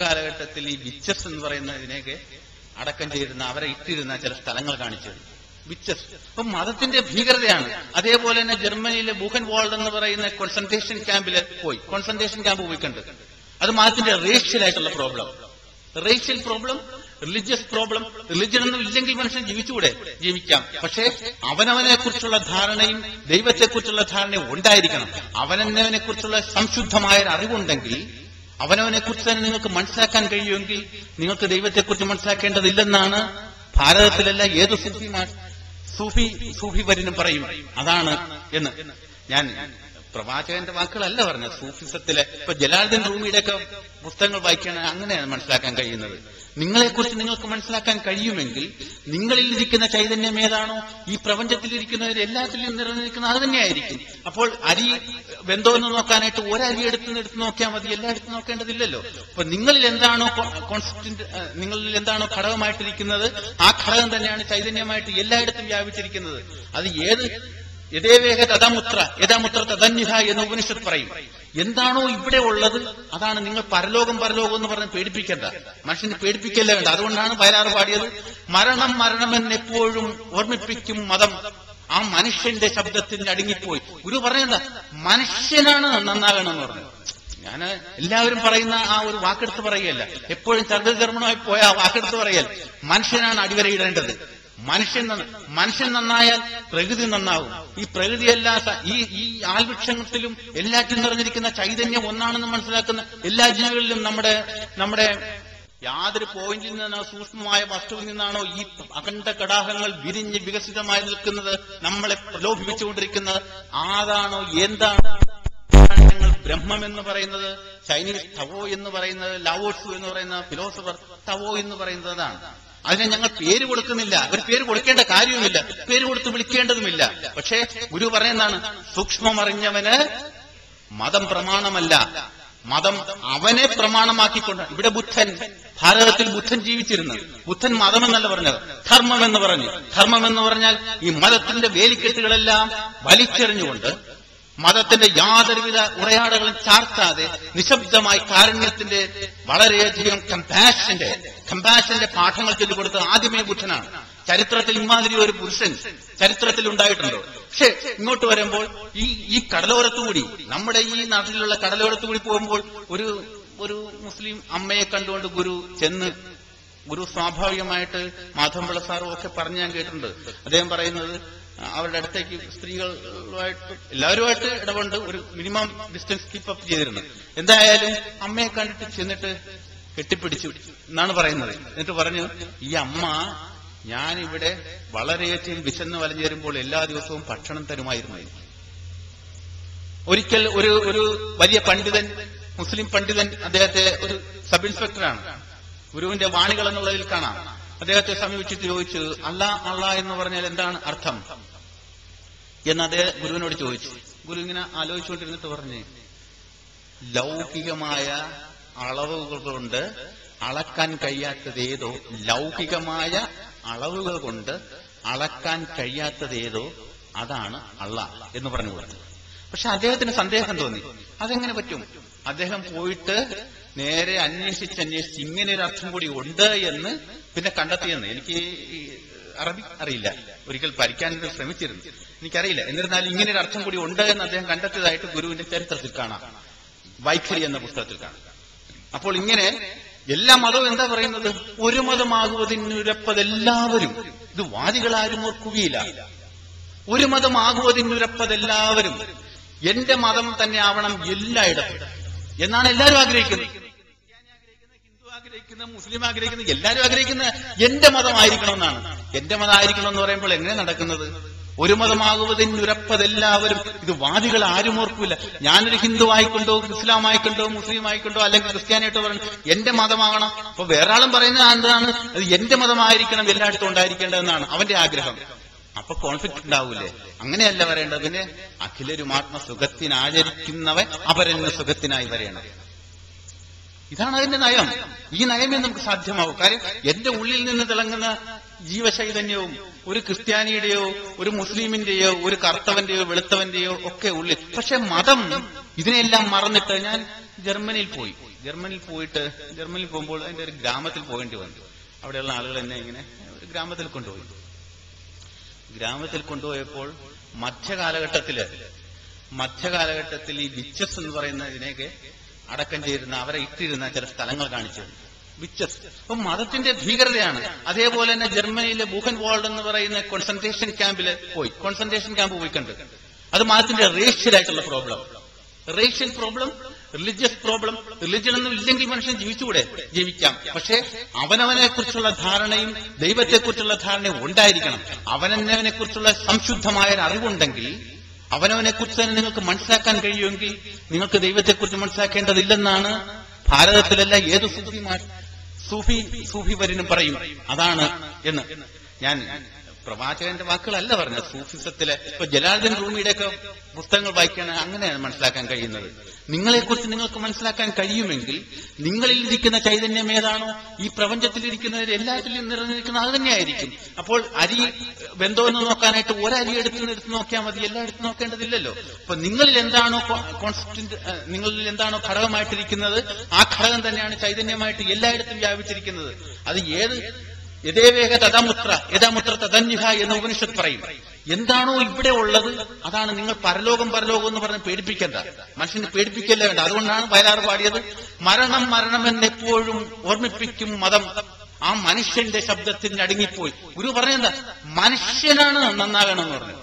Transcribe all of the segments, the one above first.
കാലഘട്ടത്തിൽ ഈ വിച്ചസ് എന്ന് പറയുന്ന ഇതിനെയൊക്കെ അടക്കം ചെയ്തിരുന്ന അവരെ ഇട്ടിരുന്ന ചില സ്ഥലങ്ങൾ കാണിച്ചത് വിച്ചസ്. അപ്പൊ മതത്തിന്റെ ഭീകരതയാണ്. അതേപോലെ തന്നെ ജർമ്മനിയിലെ ബൂഹൻ വാൾഡ് എന്ന് പറയുന്ന കോൺസെൻട്രേഷൻ ക്യാമ്പിൽ പോയി. കോൺസെൻട്രേഷൻ ക്യാമ്പ് പോയി കണ്ട് അത് മതത്തിന്റെ റേഷ്യൽ ആയിട്ടുള്ള problem racial problem religious problem religion ഒന്നും ഇല്ലെങ്കിൽ മനുഷ്യൻ ജീവിച്ചുകൂടെ? ജീവിക്കാം. പക്ഷേ അവനവനെ കുറിച്ചുള്ള ധാരണയും ദൈവത്തെക്കുറിച്ചുള്ള ധാരണയും ഉണ്ടായിരിക്കണം. അവനവനെ കുറിച്ചുള്ള സംശുദ്ധമായ അറിവുണ്ടെങ്കിൽ അവനവനെ കുറിച്ച് തന്നെ നിങ്ങൾക്ക് മനസ്സിലാക്കാൻ കഴിയുമെങ്കിൽ നിങ്ങൾക്ക് ദൈവത്തെക്കുറിച്ച് മനസ്സിലാക്കേണ്ടതില്ലെന്നാണ് ഭാരതത്തിലല്ല ഏത് സൂഫിമാർ സൂഫി സൂഫി വരിനും പറയും. അതാണ് എന്ന്. ഞാൻ പ്രവാചകന്റെ വാക്കുകളല്ല പറഞ്ഞത്. സൂഫിസത്തിലെ ഇപ്പൊ ജലാലുദ്ദീൻ റൂമിയുടെയൊക്കെ പുസ്തകങ്ങൾ വായിക്കുകയാണെങ്കിൽ അങ്ങനെയാണ് മനസ്സിലാക്കാൻ കഴിയുന്നത്. നിങ്ങളെക്കുറിച്ച് നിങ്ങൾക്ക് മനസ്സിലാക്കാൻ കഴിയുമെങ്കിൽ നിങ്ങളിൽ ഇരിക്കുന്ന ചൈതന്യം ഏതാണോ ഈ പ്രപഞ്ചത്തിൽ ഇരിക്കുന്നവർ എല്ലാത്തിലും നിറഞ്ഞിരിക്കുന്ന അത് തന്നെയായിരിക്കും. അപ്പോൾ അരി വെന്തോ എന്ന് നോക്കാനായിട്ട് ഒരരി എടുത്ത് എടുത്ത് നോക്കിയാൽ മതി എല്ലായിടത്തും നോക്കേണ്ടതില്ലല്ലോ. അപ്പൊ നിങ്ങളിൽ എന്താണോ കോൺസ്റ്റന്റ് നിങ്ങളിൽ എന്താണോ ഘടകമായിട്ടിരിക്കുന്നത് ആ ഘടകം തന്നെയാണ് ചൈതന്യമായിട്ട് എല്ലായിടത്തും വ്യാപിച്ചിരിക്കുന്നത്. അത് ഏത് യഥേവേഗ തഥാമുത്ര യഥാമുത്ര തഥന്യുഹ എന്ന് ഉപനിഷത്ത് പറയും. എന്താണോ ഇവിടെ ഉള്ളത്? അതാണ് നിങ്ങൾ പരലോകം പരലോകം എന്ന് പറഞ്ഞ് പേടിപ്പിക്കേണ്ട. മനുഷ്യനെ പേടിപ്പിക്കല്ലേ വേണ്ട അതുകൊണ്ടാണ് വയലാറ് പാടിയത്. മരണം മരണമെന്ന് എപ്പോഴും ഓർമ്മിപ്പിക്കും മതം. ആ മനുഷ്യന്റെ ശബ്ദത്തിൽ അടങ്ങിപ്പോയി. ഗുരു പറയണ്ട മനുഷ്യനാണ് നന്നാകണമെന്ന് പറഞ്ഞു. ഞാൻ എല്ലാവരും പറയുന്ന ആ ഒരു വാക്കെടുത്ത് പറയുകയല്ല. എപ്പോഴും ചർദ്ദകർമ്മണമായി പോയ ആ വാക്കെടുത്ത് പറയൽ. മനുഷ്യനാണ് അടിവരയിടേണ്ടത്. മനുഷ്യൻ മനുഷ്യൻ നന്നായാൽ പ്രകൃതി നന്നാവും. ഈ പ്രകൃതിയല്ലാത്ത ഈ ഈ ആൽവൃക്ഷത്തിലും എല്ലാറ്റിലും നിറഞ്ഞിരിക്കുന്ന ചൈതന്യം ഒന്നാണെന്ന് മനസ്സിലാക്കുന്ന എല്ലാ ജീവികളിലും നമ്മുടെ നമ്മുടെ യാതൊരു പോയിന്റിൽ നിന്നോ സൂക്ഷ്മമായ വസ്തുവിൽ നിന്നാണോ ഈ അഖണ്ഡ കടാഹങ്ങൾ വിരിഞ്ഞ് വികസിതമായി നിൽക്കുന്നത് നമ്മളെ പ്രലോഭിപ്പിച്ചുകൊണ്ടിരിക്കുന്നത്? ആതാണോ എന്താണ്? ഞങ്ങൾ ബ്രഹ്മം എന്ന് പറയുന്നത് ചൈനീസ് തവോ എന്ന് പറയുന്നത് ലാവോട്സു എന്ന് പറയുന്ന ഫിലോസഫർ തവോ എന്ന് പറയുന്നതാണ് അതിനെ ഞങ്ങൾ പേര് കൊടുക്കുന്നില്ല. ഒരു പേര് കൊടുക്കേണ്ട കാര്യവുമില്ല. പേര് കൊടുത്ത് വിളിക്കേണ്ടതുമില്ല. പക്ഷേ ഗുരു പറയുന്നതാണ് സൂക്ഷ്മമറിഞ്ഞവന് മതം പ്രമാണമല്ല. മതം അവനെ പ്രമാണമാക്കിക്കൊണ്ട് ഇവിടെ ബുദ്ധൻ ഭാരതത്തിൽ ബുദ്ധൻ ജീവിച്ചിരുന്നു. ബുദ്ധൻ മതമെന്നല്ല പറഞ്ഞത്. ധർമ്മം എന്ന് പറഞ്ഞു. ധർമ്മം എന്ന് പറഞ്ഞാൽ ഈ മതത്തിന്റെ വേലിക്കെട്ടുകളെല്ലാം വലിച്ചെറിഞ്ഞുകൊണ്ട് മതത്തിന്റെ യാതൊരുവിധ ഉറയാടകളും ചാർത്താതെ നിശബ്ദമായി കാരുണ്യത്തിന്റെ വളരെയധികം കമ്പാഷന്റെ കമ്പാഷന്റെ പാഠങ്ങൾ ചൊല്ലിക്കൊടുത്ത ആദ്യമേ ബുദ്ധനാണ്. ചരിത്രത്തിൽ ഇമാതിരി ഒരു പുരുഷൻ ചരിത്രത്തിൽ ഉണ്ടായിട്ടുണ്ടോ. പക്ഷെ ഇങ്ങോട്ട് വരുമ്പോൾ ഈ ഈ കടലോരത്തുകൂടി നമ്മുടെ ഈ നാട്ടിലുള്ള കടലോരത്തുകൂടി പോകുമ്പോൾ ഒരു ഒരു മുസ്ലിം അമ്മയെ കണ്ടുകൊണ്ട് ഗുരു ചെന്ന് ഗുരു സ്വാഭാവികമായിട്ട് മാധവപിള്ള സാറും ഒക്കെ പറഞ്ഞു ഞാൻ കേട്ടിട്ടുണ്ട്. അദ്ദേഹം പറയുന്നത് അവരുടെ അടുത്തേക്ക് സ്ത്രീകളുമായിട്ട് എല്ലാവരുമായിട്ട് ഇടപെട്ട് ഒരു മിനിമം ഡിസ്റ്റൻസ് കീപ്പ് അപ്പ് ചെയ്തിരുന്നു. എന്തായാലും അമ്മയെ കണ്ടിട്ട് ചെന്നിട്ട് കെട്ടിപ്പിടിച്ചു എന്നാണ് പറയുന്നത്. എന്നിട്ട് പറഞ്ഞു ഈ അമ്മ ഞാനിവിടെ വളരെയധികം വിശന്ന് വലഞ്ഞു വരുമ്പോൾ എല്ലാ ദിവസവും ഭക്ഷണം തരുമായിരുന്നു. ഒരിക്കൽ ഒരു ഒരു വലിയ പണ്ഡിതൻ മുസ്ലിം പണ്ഡിതൻ അദ്ദേഹത്തെ ഒരു സബ് ഇൻസ്പെക്ടറാണ്. ഗുരുവിന്റെ വാണികൾ എന്നുള്ളതിൽ കാണാം. അദ്ദേഹത്തെ സമീപിച്ചിട്ട് ചോദിച്ചു അല്ല അല്ല എന്ന് പറഞ്ഞാൽ എന്താണ് അർത്ഥം? എന്ന് അദ്ദേഹം ഗുരുവിനോട് ചോദിച്ചു. ഗുരു ഇങ്ങനെ ആലോചിച്ചുകൊണ്ടിരുന്നിട്ട് പറഞ്ഞു ലൗകികമായ അളവുകൾ കൊണ്ട് അളക്കാൻ കഴിയാത്തതേതോ ലൗകികമായ അളവുകൾ കൊണ്ട് അളക്കാൻ കഴിയാത്തതേതോ അതാണ് അള്ള എന്ന് പറഞ്ഞു കൊടുത്തു. പക്ഷെ അദ്ദേഹത്തിന് സന്ദേഹം തോന്നി. അതെങ്ങനെ പറ്റും? അദ്ദേഹം പോയിട്ട് നേരെ അന്വേഷിച്ച് അന്വേഷിച്ച് ഇങ്ങനെ ഒരു അർത്ഥം കൂടി ഉണ്ട് എന്ന് പിന്നെ കണ്ടെത്തിയെന്ന് എനിക്ക് അറബി അറിയില്ല. ഒരിക്കൽ പരിക്കാൻ ശ്രമിച്ചിരുന്നു. എനിക്കറിയില്ല. എന്നിരുന്നാലും ഇങ്ങനെ ഒരു അർത്ഥം കൂടി ഉണ്ട് എന്ന് അദ്ദേഹം കണ്ടെത്തിയതായിട്ട് ഗുരുവിന്റെ ചരിത്രത്തിൽ കാണാം. വൈഖരി എന്ന പുസ്തകത്തിൽ കാണാം. അപ്പോൾ ഇങ്ങനെ എല്ലാ മതവും എന്താ പറയുന്നത്? ഒരു മതമാകുവതിനുരപ്പതെല്ലാവരും. ഇത് വാദികളാരും ഓർക്കുകയില്ല. ഒരു മതമാകുവതിനുരപ്പതെല്ലാവരും. എന്റെ മതം തന്നെ ആവണം എല്ലായിടത്തും. എന്നാണ് എല്ലാവരും ആഗ്രഹിക്കുന്നത്. ആഗ്രഹിക്കുന്ന മുസ്ലിം ആഗ്രഹിക്കുന്ന എല്ലാവരും ആഗ്രഹിക്കുന്ന എന്റെ മതമായിരിക്കണമെന്നാണ്. എന്റെ മതമായിരിക്കണം എന്ന് പറയുമ്പോൾ എങ്ങനെ നടക്കുന്നത്? ഒരു മതമാകുവതിനുരപ്പതെല്ലാവരും ഇത് വാദികൾ ആരും ഓർക്കില്ല ഞാനൊരു ഹിന്ദു ആയിക്കൊണ്ടോ ഇസ്ലാം ആയിക്കൊണ്ടോ മുസ്ലിം ആയിക്കൊണ്ടോ അല്ലെങ്കിൽ ക്രിസ്ത്യാനിയായിട്ടോ പറഞ്ഞു എന്റെ മതമാകണം. അപ്പൊ വേറെ ആളും പറയുന്നത് എന്താണ്? അത് എന്റെ മതമായിരിക്കണം എല്ലായിടത്തും ഉണ്ടായിരിക്കേണ്ടതെന്നാണ് അവന്റെ ആഗ്രഹം. അപ്പൊ കോൺഫ്ലിക്ട് ഉണ്ടാവൂലേ? അങ്ങനെയല്ല വരേണ്ടത് പിന്നെ അഖിലരുമാത്മ സുഖത്തിനാചരിക്കുന്നവൻ അപരന് സുഖത്തിനായി വരേണം ഇതാണ് അതിന്റെ നയം. ഈ നയമേ നമുക്ക് സാധ്യമാവും. കാര്യം എന്റെ ഉള്ളിൽ നിന്ന് തിളങ്ങുന്ന ജീവചൈതന്യവും ഒരു ക്രിസ്ത്യാനിയുടെയോ ഒരു മുസ്ലിമിന്റെയോ ഒരു കറുത്തവന്റെയോ വെളുത്തവന്റെയോ ഒക്കെ ഉള്ളിൽ. പക്ഷെ മതം ഇതിനെല്ലാം മറന്നിട്ട് ഞാൻ ജർമ്മനിയിൽ പോയി. ജർമ്മനിയിൽ പോയിട്ട് ജർമ്മനിയിൽ പോകുമ്പോൾ അതിന്റെ ഒരു ഗ്രാമത്തിൽ പോകേണ്ടി വന്നു. അവിടെയുള്ള ആളുകൾ എന്നെ ഇങ്ങനെ ഒരു ഗ്രാമത്തിൽ കൊണ്ടുപോയി. ഗ്രാമത്തിൽ കൊണ്ടുപോയപ്പോൾ മധ്യകാലഘട്ടത്തിൽ മധ്യകാലഘട്ടത്തിൽ ഈ വിച്ചസ് എന്ന് പറയുന്ന ഇതിനെയൊക്കെ അടക്കം ചെയ്തിരുന്ന അവരെ ഇട്ടിരുന്ന ചില സ്ഥലങ്ങൾ കാണിച്ചു. വിച്ചസ് അപ്പൊ മതത്തിന്റെ ഭീകരതയാണ്. അതേപോലെ തന്നെ ജർമ്മനിയിലെ ബൂഹൻ വാൾഡ് എന്ന് പറയുന്ന കോൺസെൻട്രേഷൻ ക്യാമ്പിൽ പോയി. കോൺസെൻട്രേഷൻ ക്യാമ്പ് പോയി കണ്ട് അത് മതത്തിന്റെ റേഷ്യൽ ആയിട്ടുള്ള problem racial problem religious problem religion ഒന്നും ഇല്ലെങ്കിൽ മനുഷ്യൻ ജീവിച്ചുകൂടെ? ജീവിക്കാം. പക്ഷേ അവനവനെ കുറിച്ചുള്ള ധാരണയും ദൈവത്തെക്കുറിച്ചുള്ള ധാരണയും ഉണ്ടായിരിക്കണം. അവനവനെ കുറിച്ചുള്ള സംശുദ്ധമായ ഒരു അറിവുണ്ടെങ്കിൽ അവനവനെ കുറിച്ച് തന്നെ നിങ്ങൾക്ക് മനസ്സിലാക്കാൻ കഴിയുമെങ്കിൽ നിങ്ങൾക്ക് ദൈവത്തെക്കുറിച്ച് മനസ്സിലാക്കേണ്ടതില്ലെന്നാണ് ഭാരതത്തിലല്ല ഏത് സൂഫിമാർ സൂഫി സൂഫി വരിനും പറയും. അതാണ് എന്ന്. ഞാൻ പ്രവാചകന്റെ വാക്കുകളല്ല പറഞ്ഞത്. സൂഫിസത്തിലെ ഇപ്പൊ ജലാലുദ്ദീൻ റൂമിയുടെയൊക്കെ പുസ്തകങ്ങൾ വായിക്കുകയാണ് അങ്ങനെയാണ് മനസ്സിലാക്കാൻ കഴിയുന്നത്. നിങ്ങളെക്കുറിച്ച് നിങ്ങൾക്ക് മനസ്സിലാക്കാൻ കഴിയുമെങ്കിൽ നിങ്ങളിൽ ഇരിക്കുന്ന ചൈതന്യം ഏതാണോ ഈ പ്രപഞ്ചത്തിലിരിക്കുന്നവർ എല്ലാത്തിലും നിറഞ്ഞിരിക്കുന്ന അത് തന്നെയായിരിക്കും. അപ്പോൾ അരി ബന്ധോ എന്ന് നോക്കാനായിട്ട് ഒരരി എടുത്തു എടുത്ത് നോക്കിയാൽ മതി. എല്ലാം എടുത്ത് നോക്കേണ്ടതില്ലല്ലോ. അപ്പൊ നിങ്ങളിൽ എന്താണോ കോൺസ്റ്റന്റ് നിങ്ങളിൽ എന്താണോ ഘടകമായിട്ടിരിക്കുന്നത് ആ ഘടകം തന്നെയാണ് ചൈതന്യമായിട്ട് എല്ലായിടത്തും വ്യാപിച്ചിരിക്കുന്നത്. അത് ഏത് യഥേവേഗ തഥമുത്ര യഥാമുത്ര തഥന്യുഹ എന്ന് ഉപനിഷത്ത് പറയും. എന്താണോ ഇവിടെ ഉള്ളത് അതാണ് നിങ്ങൾ പരലോകം പരലോകം എന്ന് പറഞ്ഞ് പേടിപ്പിക്കേണ്ട. മനുഷ്യനെ പേടിപ്പിക്കല്ലേ വേണ്ട. അതുകൊണ്ടാണ് വയലാർ പാടിയത്. മരണം മരണം എന്നെപ്പോഴും ഓർമ്മിപ്പിക്കും മതം. ആ മനുഷ്യന്റെ ശബ്ദത്തിന് അടങ്ങിപ്പോയി ഗുരു പറഞ്ഞെന്താ? മനുഷ്യനാണ് നന്നാകണം എന്ന് പറഞ്ഞു.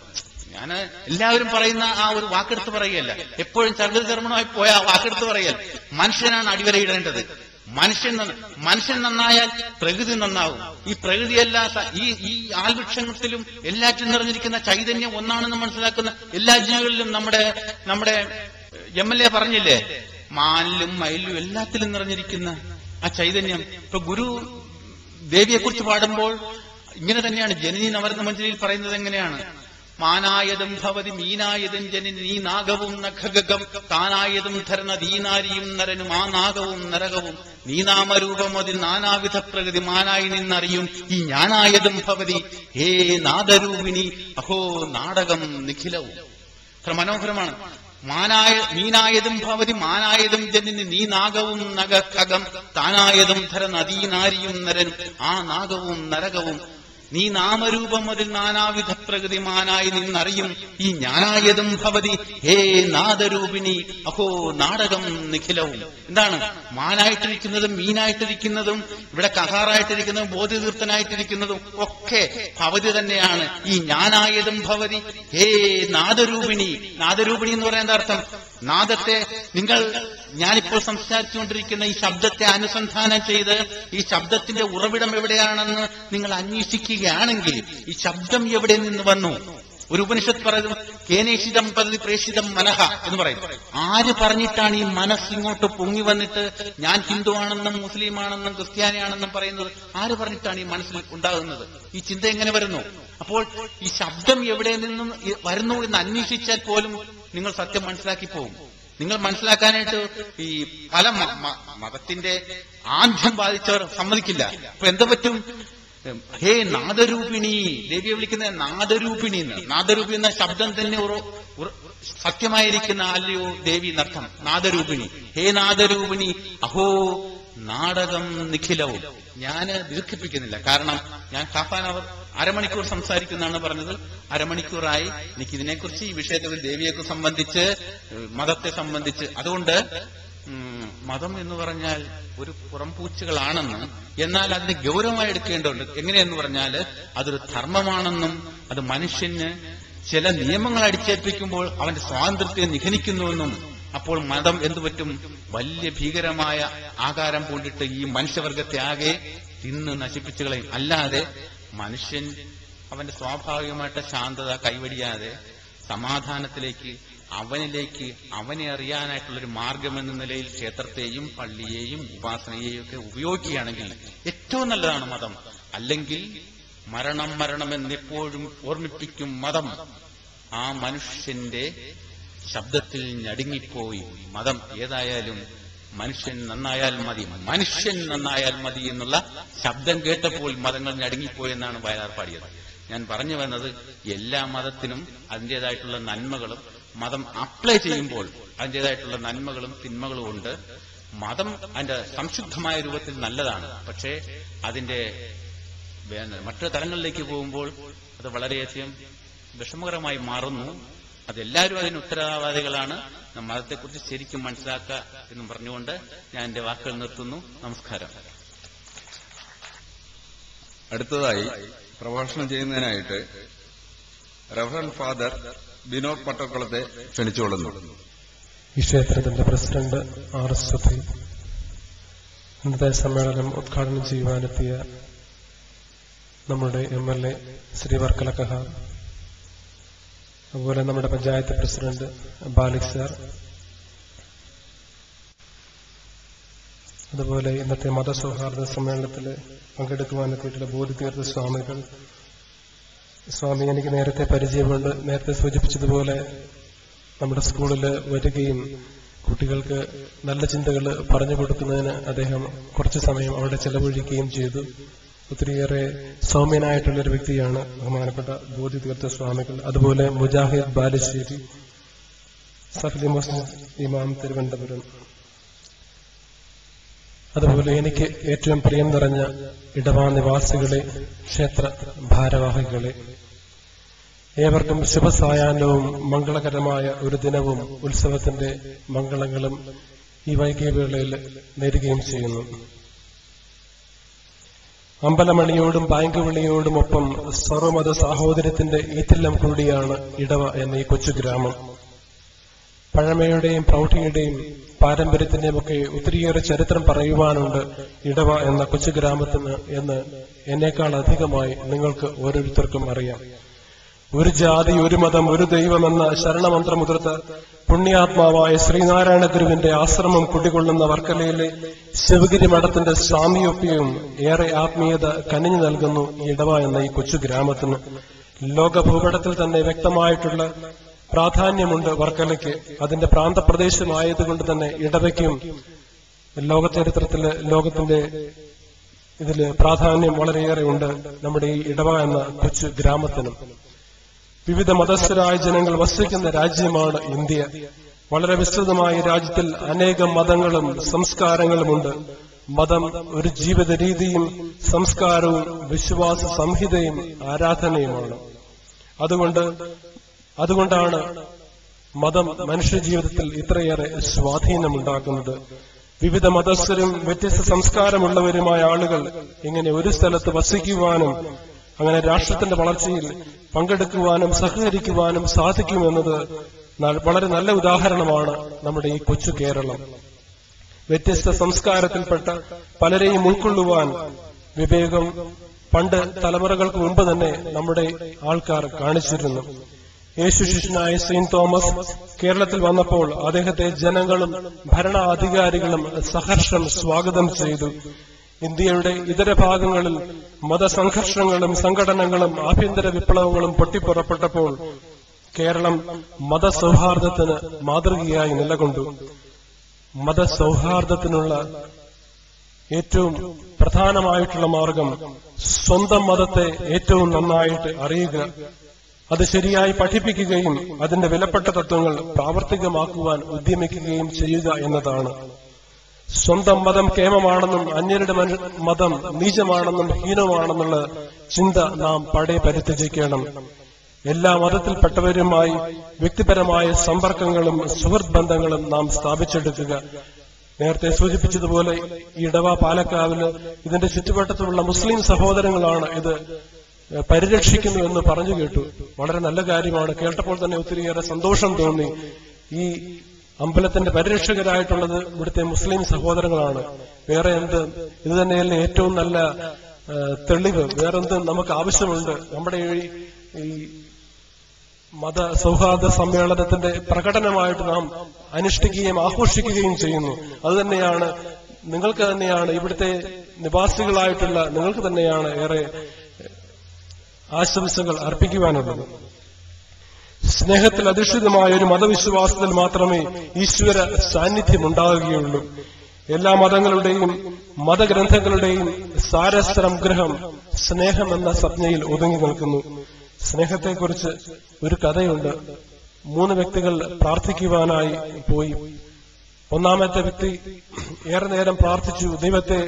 ഞാൻ എല്ലാവരും പറയുന്ന ആ ഒരു വാക്കെടുത്ത് പറയുകയല്ല. എപ്പോഴും ചർമ്മമായി പോയ ആ വാക്കെടുത്ത് പറയല്ല മനുഷ്യനാണ് അടിവരയിടേണ്ടത്. മനുഷ്യൻ മനുഷ്യൻ നന്നായാൽ പ്രകൃതി നന്നാവും. ഈ പ്രകൃതിയല്ലാത്ത ഈ ഈ ആൽവൃക്ഷത്തിലും എല്ലാറ്റിലും നിറഞ്ഞിരിക്കുന്ന ചൈതന്യം ഒന്നാണെന്ന് മനസ്സിലാക്കുന്ന എല്ലാ ജീവികളിലും നമ്മുടെ നമ്മുടെ എം എൽ എ പറഞ്ഞില്ലേ? മാനിലും മയിലും എല്ലാത്തിലും നിറഞ്ഞിരിക്കുന്ന ആ ചൈതന്യം. ഇപ്പൊ ഗുരു ദേവിയെക്കുറിച്ച് പാടുമ്പോൾ ഇങ്ങനെ തന്നെയാണ് ജനനി നവരത്ന മഞ്ചരിയിൽ പറയുന്നത് എങ്ങനെയാണ്? മാനായതും ഭവതി മീനായതും ജനനി നീ നാഗവും നഖഗം താനായതും ധരണ ദീനാരിയും നരനും ആ നാഗവും നരകവും. നീ നാമരൂപമതിൽ നാനാവിധ പ്രകൃതി മാനായി നിന്നറിയും. ഈ ഞാനായതും ഭവതി. ഹേ നാദരൂപിണി. അഹോ നാടകം നിഖിലവും. അത്ര മനോഹരമാണ്. മാനായ മീനായതും ഭവതി മാനായതും ജനിന് നീ നാഗവും നഗഖകം താനായതും ധര നദീനാരിയും നരനും ആ നാഗവും നരകവും. നീ നാമരൂപം അതിൽ നാനാവിധ പ്രകൃതിമാനായി നിന്നറിയും ഈ ഞാനായതും ഭവതി. ഹേ നാദരൂപിണി അഹോ നാടകം നിഖിലവും. എന്താണ്? മാനായിട്ടിരിക്കുന്നതും മീനായിട്ടിരിക്കുന്നതും ഇവിടെ കഹാറായിട്ടിരിക്കുന്നതും ബോധിതീർത്ഥനായിട്ടിരിക്കുന്നതും ഒക്കെ ഭവതി തന്നെയാണ്. ഈ ഞാനായതും ഭവതി. ഹേ നാദരൂപിണി. നാദരൂപിണി എന്ന് പറയുന്ന അർത്ഥം? നാദത്തെ നിങ്ങൾ ഞാനിപ്പോൾ സംസാരിച്ചുകൊണ്ടിരിക്കുന്ന ഈ ശബ്ദത്തെ അനുസന്ധാനം ചെയ്ത് ഈ ശബ്ദത്തിന്റെ ഉറവിടം എവിടെയാണെന്ന് നിങ്ങൾ അന്വേഷിക്കുകയാണെങ്കിൽ ഈ ശബ്ദം എവിടെ നിന്ന് വന്നു? ഒരു ഉപനിഷത്ത് പറയുന്നു കേനേഷിതം പതി പ്രേഷിതം മനഹ എന്ന് പറയും ആര് പറഞ്ഞിട്ടാണ് ഈ മനസ്സ് ഇങ്ങോട്ട് പൊങ്ങി വന്നിട്ട് ഞാൻ ഹിന്ദു ആണെന്നും മുസ്ലിം ആണെന്നും ക്രിസ്ത്യാനിയാണെന്നും പറയുന്നത്? ആര് പറഞ്ഞിട്ടാണ് ഈ മനസ്സിൽ ഉണ്ടാകുന്നത്? ഈ ചിന്ത എങ്ങനെ വരുന്നു? അപ്പോൾ ഈ ശബ്ദം എവിടെ നിന്നും വരുന്നു എന്ന് അന്വേഷിച്ചാൽ പോലും നിങ്ങൾ സത്യം മനസ്സിലാക്കി പോകും നിങ്ങൾ മനസ്സിലാക്കാനായിട്ട് ഈ പല മതത്തിന്റെ ആദ്യം ബാധിച്ചവർ സമ്മതിക്കില്ല. അപ്പൊ എന്താ പറ്റും? ഹേ നാദരൂപിണി. ദേവിയെ വിളിക്കുന്ന നാദരൂപിണി എന്ന്. നാദരൂപി എന്ന ശബ്ദം തന്നെ സത്യമായിരിക്കുന്ന അല്ലയോ ദേവി എന്നർത്ഥം. നാദരൂപിണി. ഹേ നാദരൂപിണി. അഹോ നാടകം നിഖിലവും. ഞാൻ ദീർഘിപ്പിക്കുന്നില്ല. കാരണം ഞാൻ കാപ്പാൻ അവർ അരമണിക്കൂർ സംസാരിക്കുന്നതാണ് പറഞ്ഞത്. അരമണിക്കൂറായി എനിക്ക് ഇതിനെക്കുറിച്ച് ഈ വിഷയത്തിൽ ദേവിയെ സംബന്ധിച്ച് മതത്തെ സംബന്ധിച്ച്. അതുകൊണ്ട് മതം എന്ന് പറഞ്ഞാൽ ഒരു പുറംപൂച്ചുകളാണെന്ന് എന്നാൽ അതിന് ഗൗരവമായി എടുക്കേണ്ടതുണ്ട്. എങ്ങനെയെന്ന് പറഞ്ഞാൽ അതൊരു ധർമ്മമാണെന്നും അത് മനുഷ്യന് ചില നിയമങ്ങൾ അടിച്ചേൽപ്പിക്കുമ്പോൾ അവന്റെ സ്വാതന്ത്ര്യത്തെ നിഘനിക്കുന്നുവെന്നും അപ്പോൾ മതം എന്തു പറ്റും? വലിയ ഭീകരമായ ആകാരം പൂണ്ടിട്ട് ഈ മനുഷ്യവർഗത്തെ ആകെ തിന്ന് നശിപ്പിച്ചു കളയും. അല്ലാതെ മനുഷ്യൻ അവന്റെ സ്വാഭാവികമായിട്ട് ശാന്തത കൈവടിയാതെ സമാധാനത്തിലേക്ക് അവനിലേക്ക് അവനെ അറിയാനായിട്ടുള്ളൊരു മാർഗം എന്ന നിലയിൽ ക്ഷേത്രത്തെയും പള്ളിയെയും ഉപാസനയെയും ഒക്കെ ഉപയോഗിക്കുകയാണെങ്കിൽ ഏറ്റവും നല്ലതാണ് മതം. അല്ലെങ്കിൽ മരണം മരണമെന്നെപ്പോഴും ഓർമ്മിപ്പിക്കും മതം. ആ മനുഷ്യന്റെ ശബ്ദത്തിൽ ഞടുങ്ങിപ്പോയി. മതം ഏതായാലും മനുഷ്യൻ നന്നായാൽ മതി. മനുഷ്യൻ നന്നായാൽ മതി എന്നുള്ള ശബ്ദം കേട്ടപ്പോൾ മതങ്ങൾ ഞടുങ്ങിപ്പോയി എന്നാണ് വയലാർ പാടിയത്. ഞാൻ പറഞ്ഞു വന്നത് എല്ലാ മതത്തിനും അതിന്റെതായിട്ടുള്ള നന്മകളും മതം അപ്ലൈ ചെയ്യുമ്പോൾ അതിന്റെതായിട്ടുള്ള നന്മകളും തിന്മകളും ഉണ്ട്. മതം അതിന്റെ സംശുദ്ധമായ രൂപത്തിൽ നല്ലതാണ്. പക്ഷേ അതിന്റെ മറ്റു തലങ്ങളിലേക്ക് പോകുമ്പോൾ അത് വളരെയധികം വിഷമകരമായി മാറുന്നു. അതെല്ലാവരും അതിന് ഉത്തരവാദികളാണ്. മതത്തെക്കുറിച്ച് ശരിക്കും മനസ്സിലാക്കുക എന്നും പറഞ്ഞുകൊണ്ട് ഞാൻ എന്റെ വാക്കുകൾ നിർത്തുന്നു. നമസ്കാരം. അടുത്തതായി പ്രഭാഷണം ചെയ്യുന്നതിനായിട്ട് റവറൻ ഫാദർ വിനോദ് പട്ടക്കുളത്തെ ക്ഷണിച്ചുകൊള്ളുന്നു ഈ ക്ഷേത്രത്തിന്റെ പ്രസിഡന്റ് ആർ എസ് സഫി ഇന്നത്തെ സമ്മേളനം ഉദ്ഘാടനം ചെയ്യുവാനെത്തിയ നമ്മുടെ M L A Shri Varkala Kahar. അതുപോലെ നമ്മുടെ പഞ്ചായത്ത് പ്രസിഡന്റ് ബാലിക് സാർ. അതുപോലെ ഇന്നത്തെ മതസൗഹാർദ്ദ സമ്മേളനത്തിൽ പങ്കെടുക്കുവാനെത്തിയിട്ടുള്ള ബോധിതീർത്ഥ സ്വാമികൾ. സ്വാമി എനിക്ക് നേരത്തെ പരിചയമുണ്ട്. നേരത്തെ സൂചിപ്പിച്ചതുപോലെ നമ്മുടെ സ്കൂളിൽ വരികയും കുട്ടികൾക്ക് നല്ല ചിന്തകൾ പറഞ്ഞു കൊടുക്കുന്നതിന് അദ്ദേഹം കുറച്ചു സമയം അവിടെ ചെലവഴിക്കുകയും ചെയ്തു. ഒത്തിരിയേറെ സൗമ്യനായിട്ടുള്ള ഒരു വ്യക്തിയാണ് ബഹുമാനപ്പെട്ട ബോധി തീർത്ഥ സ്വാമികൾ. അതുപോലെ മുജാഹിദ് ബാലുശ്ശേരി സഫലി മുസ്ലിം ഇമാം തിരുവനന്തപുരം. അതുപോലെ എനിക്ക് ഏറ്റവും പ്രിയം നിറഞ്ഞ ഇടവാ നിവാസികളെ ക്ഷേത്ര ഭാരവാഹികളെ. ഏവർക്കും ശുഭസായാഹ്നവും മംഗളകരമായ ഒരു ദിനവും ഉത്സവത്തിന്റെ മംഗളങ്ങളും ഈ വൈകിയ വേളയിൽ നേരുകയും ചെയ്യുന്നു. അമ്പലമണിയോടും ബാങ്ക് വിളിയോടും ഒപ്പം സർവമത സാഹോദര്യത്തിന്റെ ഈറ്റില്ലം കൂടിയാണ് ഇടവ എന്ന ഈ കൊച്ചു ഗ്രാമം. പഴമയുടെയും പ്രൗഢിയുടെയും പാരമ്പര്യത്തിന്റെയും ഒക്കെ ഒത്തിരിയേറെ ചരിത്രം പറയുവാനുണ്ട് ഇടവ എന്ന കൊച്ചു ഗ്രാമത്തിന് എന്ന് എന്നേക്കാൾ അധികമായി നിങ്ങൾക്ക് ഓരോരുത്തർക്കും അറിയാം. ഒരു ജാതി ഒരു മതം ഒരു ദൈവം എന്ന ശരണമന്ത്രമുതിർത്ത പുണ്യാത്മാവായ ശ്രീനാരായണ ഗുരുവിന്റെ ആശ്രമം കുടികൊള്ളുന്ന വർക്കലയിലെ ശിവഗിരി മഠത്തിന്റെ സ്വാമിയൊപ്പിയും ഏറെ ആത്മീയത കനിഞ്ഞു നൽകുന്നു ഇടവ എന്ന ഈ കൊച്ചു ഗ്രാമത്തിന്. ലോക ഭൂപടത്തിൽ തന്നെ വ്യക്തമായിട്ടുള്ള പ്രാധാന്യമുണ്ട് വർക്കലയ്ക്ക്. അതിന്റെ പ്രാന്തപ്രദേശമായതുകൊണ്ട് തന്നെ ഇടവയ്ക്കും ലോക ചരിത്രത്തിൽ ലോകത്തിന്റെ ഇതിൽ പ്രാധാന്യം വളരെയേറെ ഉണ്ട് നമ്മുടെ ഈ ഇടവ എന്ന കൊച്ചു ഗ്രാമത്തിനും. വിവിധ മതസ്ഥരായ ജനങ്ങൾ വസിക്കുന്ന രാജ്യമാണ് ഇന്ത്യ. വളരെ വിസ്തൃതമായ രാജ്യത്തിൽ അനേകം മതങ്ങളും സംസ്കാരങ്ങളുമുണ്ട്. മതം ഒരു ജീവിത രീതിയും സംസ്കാരവും വിശ്വാസ സംഹിതയും ആരാധനയുമാണ്. അതുകൊണ്ട് അതുകൊണ്ടാണ് മതം മനുഷ്യ ജീവിതത്തിൽ ഇത്രയേറെ സ്വാധീനമുണ്ടാക്കുന്നത്. വിവിധ മതസ്ഥരും വ്യത്യസ്ത സംസ്കാരമുള്ളവരുമായ ആളുകൾ ഇങ്ങനെ ഒരു സ്ഥലത്ത് വസിക്കുവാനും അങ്ങനെ രാഷ്ട്രത്തിന്റെ വളർച്ചയിൽ പങ്കെടുക്കുവാനും സഹകരിക്കുവാനും സാധിക്കുമെന്നത് വളരെ നല്ല ഉദാഹരണമാണ് നമ്മുടെ ഈ കൊച്ചു കേരളം. വ്യത്യസ്ത സംസ്കാരത്തിൽപ്പെട്ട പലരെയും ഉൾക്കൊള്ളുവാൻ വിവേകം പണ്ട് തലമുറകൾക്ക് മുമ്പ് തന്നെ നമ്മുടെ ആൾക്കാർ കാണിച്ചിരുന്നു. യേശു ശിഷ്യനായ സെയിന്റ് തോമസ് കേരളത്തിൽ വന്നപ്പോൾ അദ്ദേഹത്തെ ജനങ്ങളും ഭരണാധികാരികളും സഹർഷം സ്വാഗതം ചെയ്തു. ഇന്ത്യയുടെ ഇതര ഭാഗങ്ങളിൽ മതസംഘർഷങ്ങളും സംഘടനകളും ആഭ്യന്തര വിപ്ലവങ്ങളും പൊട്ടിപ്പുറപ്പെട്ടപ്പോൾ കേരളം മതസൗഹാർദ്ദത്തിന് മാതൃകയായി നിലകൊണ്ടു. മതസൗഹാർദ്ദത്തിനുള്ള ഏറ്റവും പ്രധാനമായിട്ടുള്ള മാർഗം സ്വന്തം മതത്തെ ഏറ്റവും നന്നായിട്ട് അറിയുക അത് ശരിയായി പഠിപ്പിക്കുകയും അതിന്റെ വിലപ്പെട്ട തത്വങ്ങൾ പ്രാവർത്തികമാക്കുവാൻ ഉദ്യമിക്കുകയും ചെയ്യുക എന്നതാണ്. സ്വന്തം മതം കേമമാണെന്നും അന്യരുടെ മതം നീചമാണെന്നും ഹീനമാണെന്നുള്ള ചിന്ത നാം പടേ പരിത്യജിക്കണം. എല്ലാ മതത്തിൽപ്പെട്ടവരുമായി വ്യക്തിപരമായ സമ്പർക്കങ്ങളും സുഹൃത്ത് ബന്ധങ്ങളും നാം സ്ഥാപിച്ചെടുക്കുക. നേരത്തെ സൂചിപ്പിച്ചതുപോലെ ഈ ഇടവ പാലക്കാവിൽ ഇതിന്റെ ചുറ്റുവട്ടത്തുള്ള മുസ്ലിം സഹോദരങ്ങളാണ് ഇത് പരിരക്ഷിക്കുന്നു എന്ന് പറഞ്ഞു കേട്ടു. വളരെ നല്ല കാര്യമാണ്. കേട്ടപ്പോൾ തന്നെ ഒത്തിരിയേറെ സന്തോഷം തോന്നി. ഈ അമ്പലത്തിന്റെ പരിരക്ഷകരായിട്ടുള്ളത് ഇവിടുത്തെ മുസ്ലിം സഹോദരങ്ങളാണ്. വേറെ എന്ത്? ഇത് തന്നെയല്ല ഏറ്റവും നല്ല തെളിവ്. വേറെന്ത് നമുക്ക് ആവശ്യമുണ്ട്? നമ്മുടെ ഈ മത സൗഹാർദ്ദ സമ്മേളനത്തിന്റെ പ്രകടനമായിട്ട് നാം അനുഷ്ഠിക്കുകയും ആഘോഷിക്കുകയും ചെയ്യുന്നു. അത് തന്നെയാണ് നിങ്ങൾക്ക് തന്നെയാണ് ഇവിടുത്തെ നിവാസികളായിട്ടുള്ള നിങ്ങൾക്ക് തന്നെയാണ് ഏറെ ആശംസകൾ അർപ്പിക്കുവാനുള്ളത്. സ്നേഹത്തിൽ അധിഷ്ഠിതമായ ഒരു മതവിശ്വാസത്തിൽ മാത്രമേ ഈശ്വര സാന്നിധ്യം ഉണ്ടാകുകയുള്ളൂ എല്ലാ മതങ്ങളുടെയും മതഗ്രന്ഥങ്ങളുടെയും ഗ്രഹം സ്നേഹം എന്ന സ്വപ്നയിൽ ഒതുങ്ങി നിൽക്കുന്നു. സ്നേഹത്തെക്കുറിച്ച് ഒരു കഥയുണ്ട്. മൂന്ന് വ്യക്തികൾ പ്രാർത്ഥിക്കുവാനായി പോയി. ഒന്നാമത്തെ വ്യക്തി ഏറെ നേരം പ്രാർത്ഥിച്ചു ദൈവത്തെ